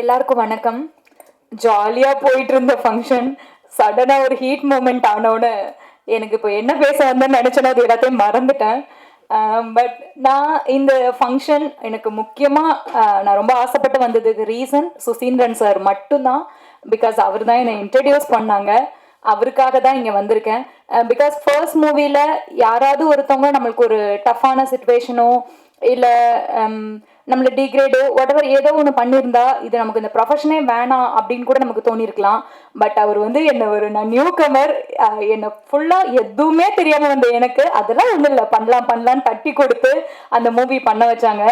எல்லாருக்கும் வணக்கம். ஜாலியாக போயிட்டு இருந்த ஃபங்க்ஷன் சடனாக ஒரு ஹீட் மூமெண்ட் ஆனோட எனக்கு இப்போ என்ன பேச வந்தேன்னு நினச்சேனோ அது எல்லாத்தையும் மறந்துட்டேன். பட் நான் இந்த ஃபங்க்ஷன் எனக்கு முக்கியமாக நான் ரொம்ப ஆசைப்பட்டு வந்ததுக்கு ரீசன் சுசீந்திரன் சார் மட்டும்தான். பிகாஸ் அவர் தான் என்னை இன்ட்ரடியூஸ் பண்ணாங்க. அவருக்காக தான் இங்கே வந்திருக்கேன். பிகாஸ் ஃபர்ஸ்ட் மூவியில் யாராவது ஒருத்தவங்க நம்மளுக்கு ஒரு டஃப்பான சுச்சுவேஷனோ இல்லை நம்மளை டிகிரேடோ whatever ஏதோ ஒன்று பண்ணியிருந்தா இது நமக்கு இந்த ப்ரொஃபஷனே வேணாம் அப்படின்னு கூட நமக்கு தோணியிருக்கலாம். பட் அவர் வந்து என்னை ஒரு நான் நியூ கமர் என்னை ஃபுல்லாக எதுவுமே தெரியாமல் வந்த எனக்கு அதெல்லாம் ஒன்றும் இல்லை. பண்ணலாம் பண்ணலான்னு தட்டி கொடுத்து அந்த மூவி பண்ண வச்சாங்க.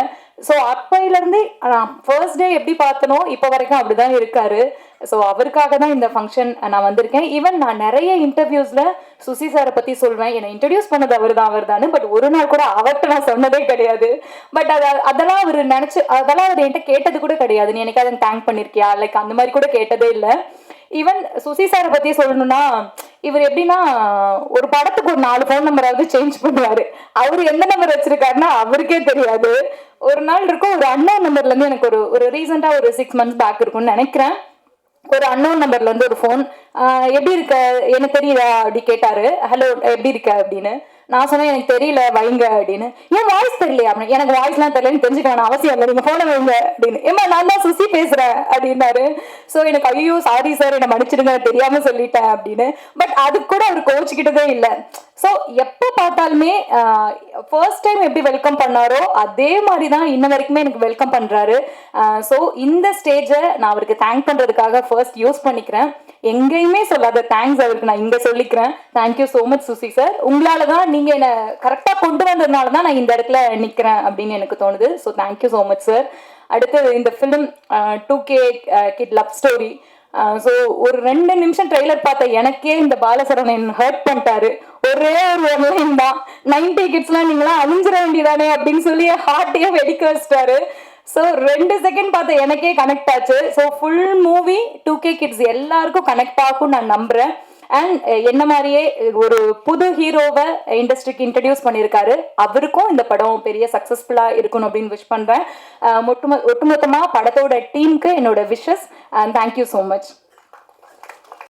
ஸோ அப்பையிலேருந்து நான் ஃபர்ஸ்ட் டே எப்படி பார்த்தனோ இப்போ வரைக்கும் அப்படி தான் இருக்காரு. ஸோ அவருக்காக தான் இந்த ஃபங்க்ஷன் நான் வந்திருக்கேன். ஈவன் நான் நிறைய இன்டர்வியூஸில் சுசி சாரை பற்றி சொல்வேன். என்னை இன்ட்ரடியூஸ் பண்ணது அவர் தான் அவர் தானே பட் ஒரு நாள் கூட அவர்கிட்ட நான் சொன்னதே கிடையாது. பட் அதை அதெல்லாம் அவர் நினச்சி அதெல்லாம் அவர் என்கிட்ட கேட்டது கூட கிடையாது. நீ எனக்கு அதை தேங்க் பண்ணியிருக்கியா லைக் அந்த மாதிரி கூட கேட்டதே இல்லை. ஈவன் சுசி சாரை பற்றி சொல்லணும்னா இவர் எப்படின்னா ஒரு படத்துக்கு ஒரு நாலு ஃபோன் நம்பராவது சேஞ்ச் பண்ணுவார். அவர் எந்த நம்பர் வச்சிருக்காருன்னா அவருக்கே தெரியாது. ஒரு நாள் இருக்கும் ஒரு அண்ணா நம்பர்லேருந்து எனக்கு ஒரு ஒரு ரீசெண்டாக ஒரு சிக்ஸ் மந்த்ஸ் பேக் இருக்கும்னு நினைக்கிறேன். ஒரு அன்னோன் நம்பர்ல இருந்து ஒரு ஃபோன் எப்படி இருக்க எனக்கு தெரியுதா அப்படி கேட்டாரு. ஹலோ எப்படி இருக்க அப்படின்னு. நான் சொன்னேன் எனக்கு தெரியல வைங்க அப்படின்னு. ஏன் வாய்ஸ் தெரியலையா? அப்படின்னு. எனக்கு வாய்ஸ்லாம் தெரியலன்னு தெரிஞ்சுக்க அவசியம் இல்லை. நீங்கள் ஃபோனை வைங்க அப்படின்னு. ஏமா நான் தான் சுசி பேசுகிறேன் அப்படின்னாரு. ஸோ எனக்கு ஐயோ சாரி சார் என்னை மன்னிச்சிடுங்க தெரியாமல் சொல்லிட்டேன் அப்படின்னு. பட் அது கூட அவர் கோச்சிக்கிட்டதே இல்லை. ஸோ எப்போ பார்த்தாலுமே ஃபர்ஸ்ட் டைம் எப்படி வெல்கம் பண்ணாரோ அதே மாதிரி தான் இன்ன வரைக்குமே எனக்கு வெல்கம் பண்ணுறாரு ஸோ இந்த ஸ்டேஜை நான் அவருக்கு தேங்க் பண்ணுறதுக்காக ஃபர்ஸ்ட் யூஸ் பண்ணிக்கிறேன். எங்கேயுமே சொல்லாத தேங்க்ஸ் அவருக்கு நான் இங்கே சொல்லிக்கிறேன். Thank you so much Susi sir உங்களால தான் நீங்கள் என்னை கரெக்டாக கொண்டு வந்ததுனால தான் நான் இந்த இடத்துல நிற்கிறேன் அப்படின்னு எனக்கு தோணுது. So thank you so much sir அடுத்து இந்த film two K kid love story so ஒரு ரெண்டு நிமிஷம் ட்ரெய்லர் பார்த்த எனக்கே இந்த பாலசரணன் ஹர்ட் பண்ணிட்டாரு. ஒரே ஒரு ஒன்லைன் தான். நைன்டி கிட்ஸ்லாம் நீங்களாம் அழிஞ்சிட வேண்டியதானே அப்படின்னு சொல்லி ஹார்ட்டையே வெடிக்க வச்சிட்டாரு. ஸோ ரெண்டு செகண்ட் பார்த்து எனக்கே கனெக்ட் ஆச்சு. So full movie two K kids எல்லாருக்கும் கனெக்ட் ஆகும் நான் நம்புகிறேன் அண்ட் என்ன மாதிரியே ஒரு புது ஹீரோவை இண்டஸ்ட்ரிக்கு இன்ட்ரடியூஸ் பண்ணியிருக்காரு அவருக்கும் இந்த படம் பெரிய சக்ஸஸ்ஃபுல்லாக இருக்கணும் அப்படின்னு விஷ் பண்ணுறேன் ஒட்டுமொ ஒட்டுமொத்தமாக படத்தோட டீமுக்கு என்னோட wishes and thank you so much